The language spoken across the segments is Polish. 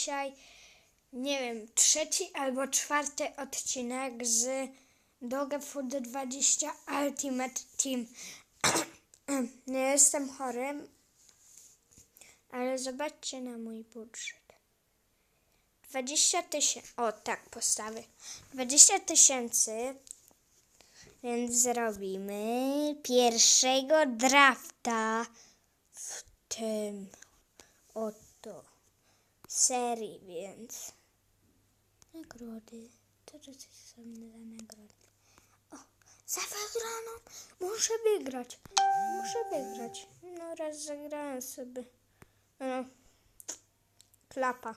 dzisiaj, nie wiem, trzeci albo czwarty odcinek z Dog Food 20 Ultimate Team. nie jestem chory, ale zobaczcie na mój budżet. 20 tysięcy, o tak postawię. 20 tysięcy, więc zrobimy pierwszego drafta w tym oto serii, więc nagrody. To to coś są za nagrody. O, za wygraną muszę wygrać. Muszę wygrać. No raz zagrałem sobie. No, klapa.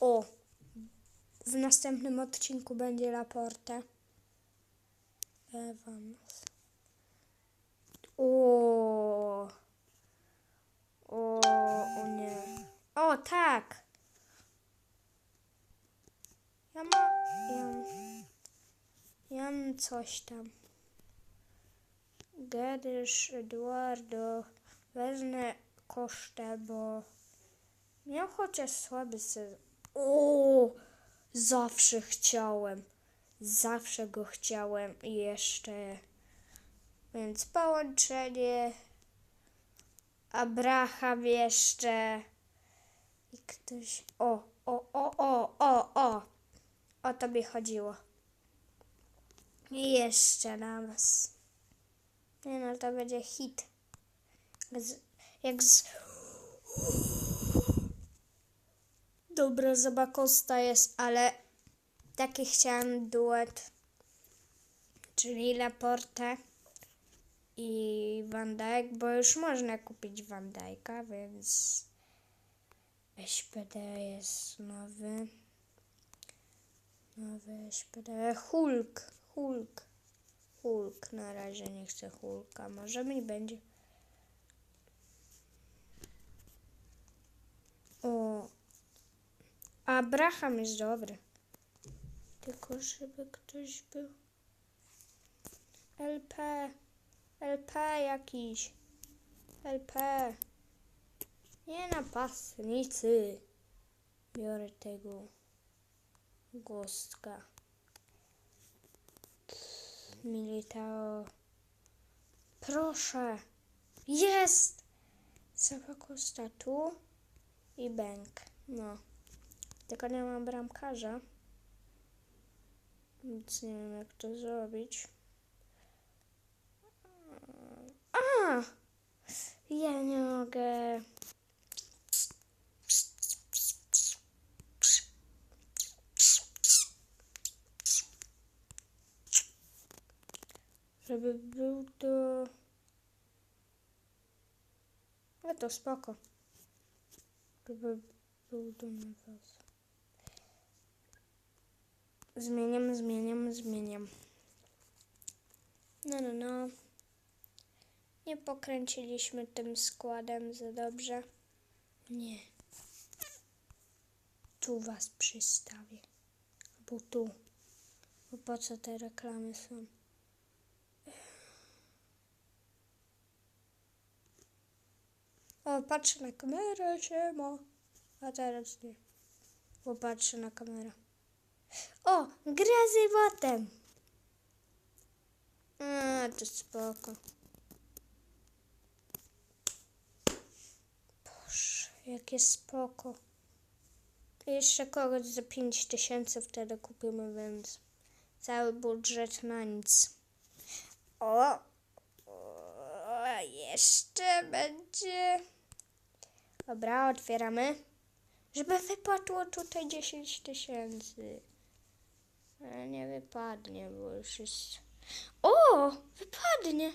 O, w następnym odcinku będzie Laporte. Evans. O, o, o nie. O, tak. Ja mam, ja, ja mam coś tam. Gadysz, Eduardo, wezmę kosztę, bo miał chociaż słaby sezon. O, zawsze chciałem. Zawsze go chciałem i jeszcze. Więc połączenie. Abraham jeszcze. I ktoś. O, o, o, o, o, o. O to mi chodziło. I jeszcze was. Nie no, to będzie hit. Jak z, jak z... Dobra, Zabakosta jest, ale taki chciałem duet. Czyli Laporte i Van Dijk, bo już można kupić Van Dijk'a, więc SPD jest nowy. Nowy SPD. Hulk. Hulk. Hulk. Na razie nie chcę Hulka. Może mi będzie. O. Abraham jest dobry. Tylko żeby ktoś był. LP. LP jakiś. LP. Nie napastnicy. Biorę tego gostka. Militao. Proszę. Jest! Zawakosta tu i bęk. No. Tylko nie mam bramkarza. Więc nie wiem jak to zrobić. A! Ja nie mogę. Żeby był to... No to spoko. Żeby był do was. Zmieniam, zmieniam, zmieniam. No, no, no. Nie pokręciliśmy tym składem za dobrze. Nie. Tu was przystawię. Albo tu. Bo po co te reklamy są? O, patrzę na kamerę, siema. A teraz nie. Bo patrzę na kamerę. O, gra z wotem. A, to spoko. Boże, jakie spoko. Jeszcze kogoś za 5 tysięcy wtedy kupimy, więc cały budżet na nic. O, o jeszcze będzie. Dobra, otwieramy. Żeby wypadło tutaj 10 tysięcy. Ale nie wypadnie, bo już jest... O! Wypadnie!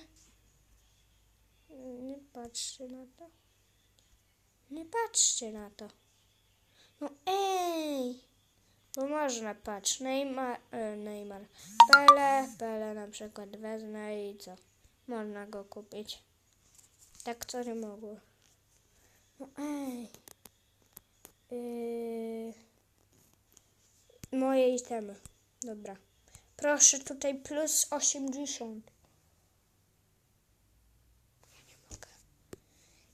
Nie patrzcie na to. Nie patrzcie na to. No ej! Bo można, patrz, Neymar, e, Neymar, Pele, Pele na przykład wezmę i co? Można go kupić. Tak co nie mogło. No ej. Yy... Moje itemy. Dobra. Proszę, tutaj plus 80. Ja nie mogę.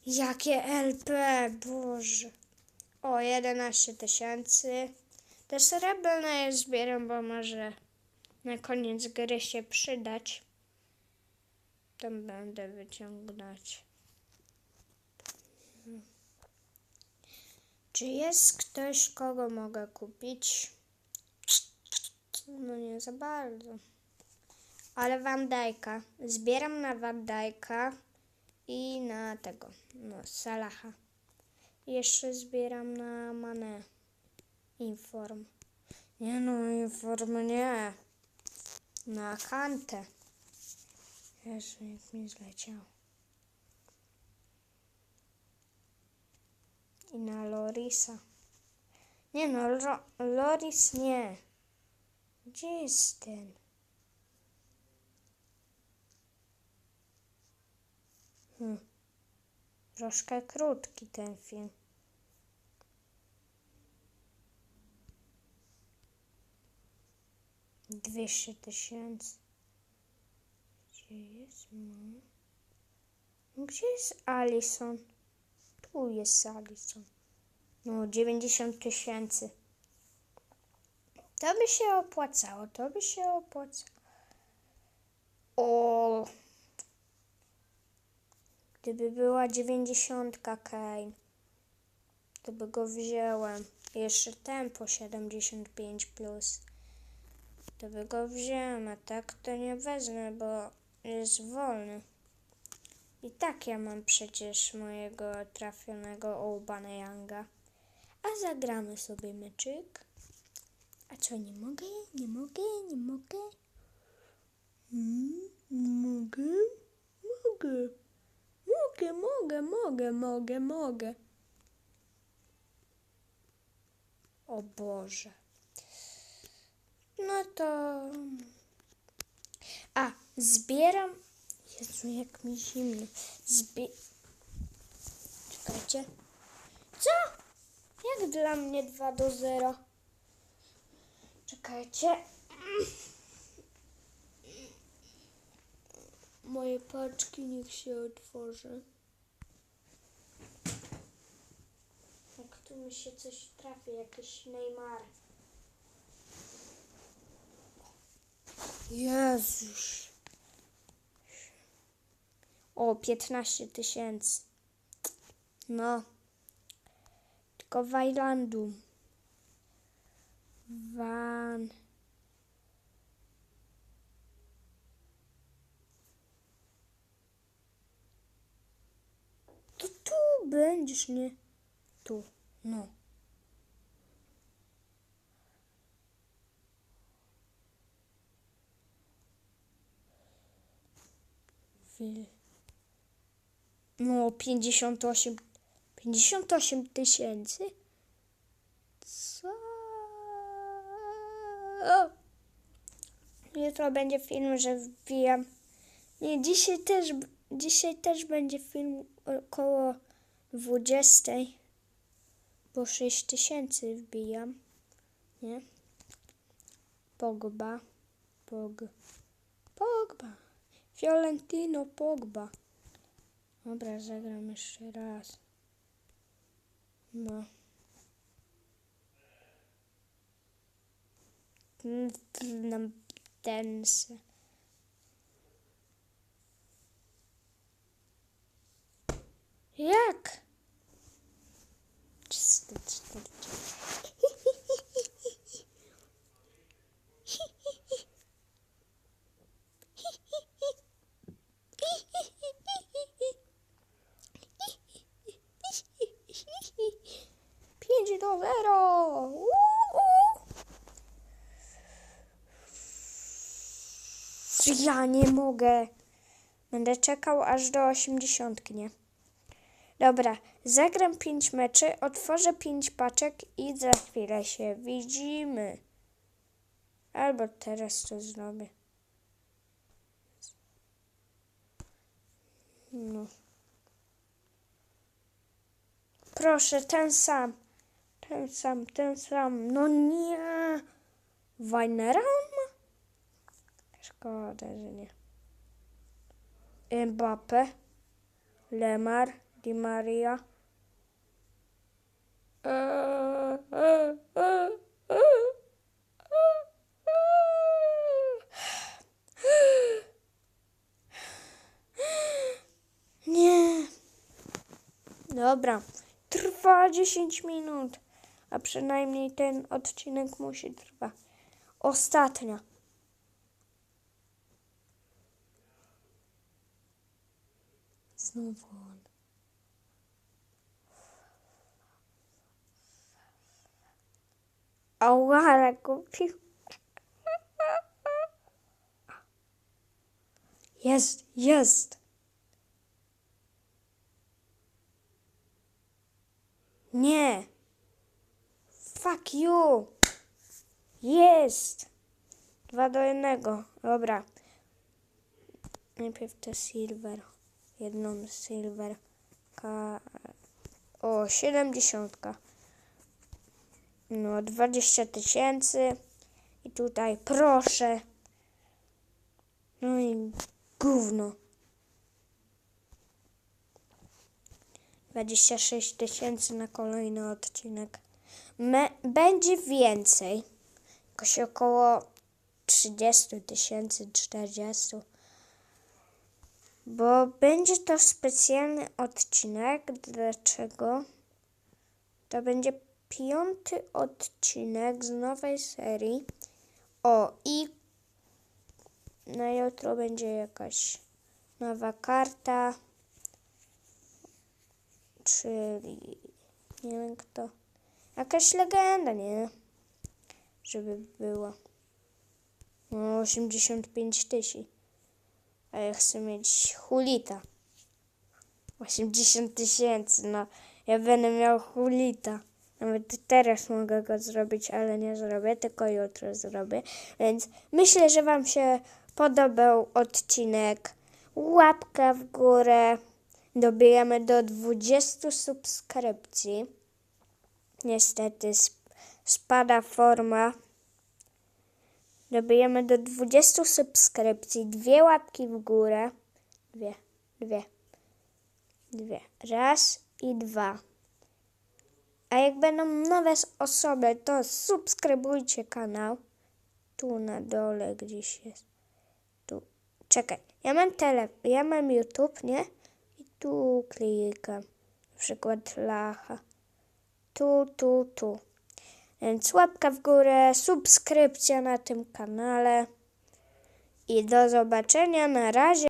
Jakie LP, Boże. O, 11 tysięcy. Te srebrne zbieram, bo może na koniec gry się przydać. Tam będę wyciągnąć. Czy jest ktoś, kogo mogę kupić? No nie za bardzo. Ale Van Dijk'a. Zbieram na Van Dijk'a i na tego, no Salaha. Jeszcze zbieram na Mane. Inform. Nie no, Inform nie. Na Kantę. Jezu, jak mi zleciał. I na Lorisa. Nie no, Loris nie. Gdzie jest ten? Hmm. Troszkę krótki ten film. Dwieście tysięcy. Gdzie jest ma? Gdzie jest Alison? Tu jest Alison. No, 90 tysięcy. To by się opłacało, to by się opłacało. O! Gdyby była 90 Kane, to by go wziąłem. Jeszcze tempo 75 plus. To by go wziąłem, a tak to nie wezmę, bo jest wolny. I tak ja mam przecież mojego trafionego Aubameyanga. A zagramy sobie meczyk. A co, nie mogę? Nie mogę? Nie mogę? Hmm, nie mogę? Mogę. Mogę, mogę, mogę, mogę, mogę. O Boże. No to... A, zbieram... Jezu, jak mi zimno. Zbie... Czekajcie. Co? Jak dla mnie 2 do 0? Czekajcie. Moje paczki niech się otworzy. Jak tu mi się coś trafi, jakiś Neymar. Jezus. O, 15 tysięcy. No. Tylko Wajlandu. Van. To tu będziesz, nie? Tu, no. No, 58... 58 tysięcy? Co? Jutro będzie film, że wbijam. Nie, dzisiaj też, dzisiaj też będzie film około 20. Bo 6 tysięcy wbijam. Nie? Pogba. Pog. Pogba. Fiorentino Pogba. Dobra, zagram jeszcze raz. No. Nam ten se. Ja nie mogę. Będę czekał aż do osiemdziesiątki, nie? Dobra, zagram pięć meczy, otworzę pięć paczek i za chwilę się widzimy. Albo teraz to zrobię. No. Proszę, ten sam. Ten sam, ten sam. No nie. Wajnera on ma? Szkoda, że nie. Mbappe. Lemar. Di Maria. Nie. Dobra. Trwa 10 minut. A przynajmniej ten odcinek musi trwać. Ostatnia. Znowu on. Ałara kupił. Jest, jest. Nie. Fuck you. Jest. Dwa do jednego. Dobra. Najpierw te silver. Jedną silver. Ka... O, siedemdziesiątka. No, 20 tysięcy. I tutaj proszę. No i gówno. 26 tysięcy na kolejny odcinek. Me, będzie więcej. Jakoś około 30 tysięcy, 40. Bo będzie to specjalny odcinek. Dlaczego? To będzie piąty odcinek z nowej serii. O, i na jutro będzie jakaś nowa karta. Czyli nie wiem kto. Jakaś legenda, nie? Żeby była. No, 85 tysięcy. A ja chcę mieć hulita. 80 tysięcy, no. Ja będę miał hulita. Nawet teraz mogę go zrobić, ale nie zrobię, tylko jutro zrobię. Więc myślę, że Wam się podobał odcinek. Łapka w górę. Dobijamy do 20 subskrypcji. Niestety sp- spada forma. Dobijemy do 20 subskrypcji. Dwie łapki w górę. Dwie, dwie, dwie. Raz i dwa. A jak będą nowe osoby, to subskrybujcie kanał. Tu na dole gdzieś jest. Tu. Czekaj. Ja mam tele, ja mam YouTube, nie? I tu klikam. Na przykład lacha. Tu, tu, tu. Więc łapka w górę, subskrypcja na tym kanale. I do zobaczenia na razie.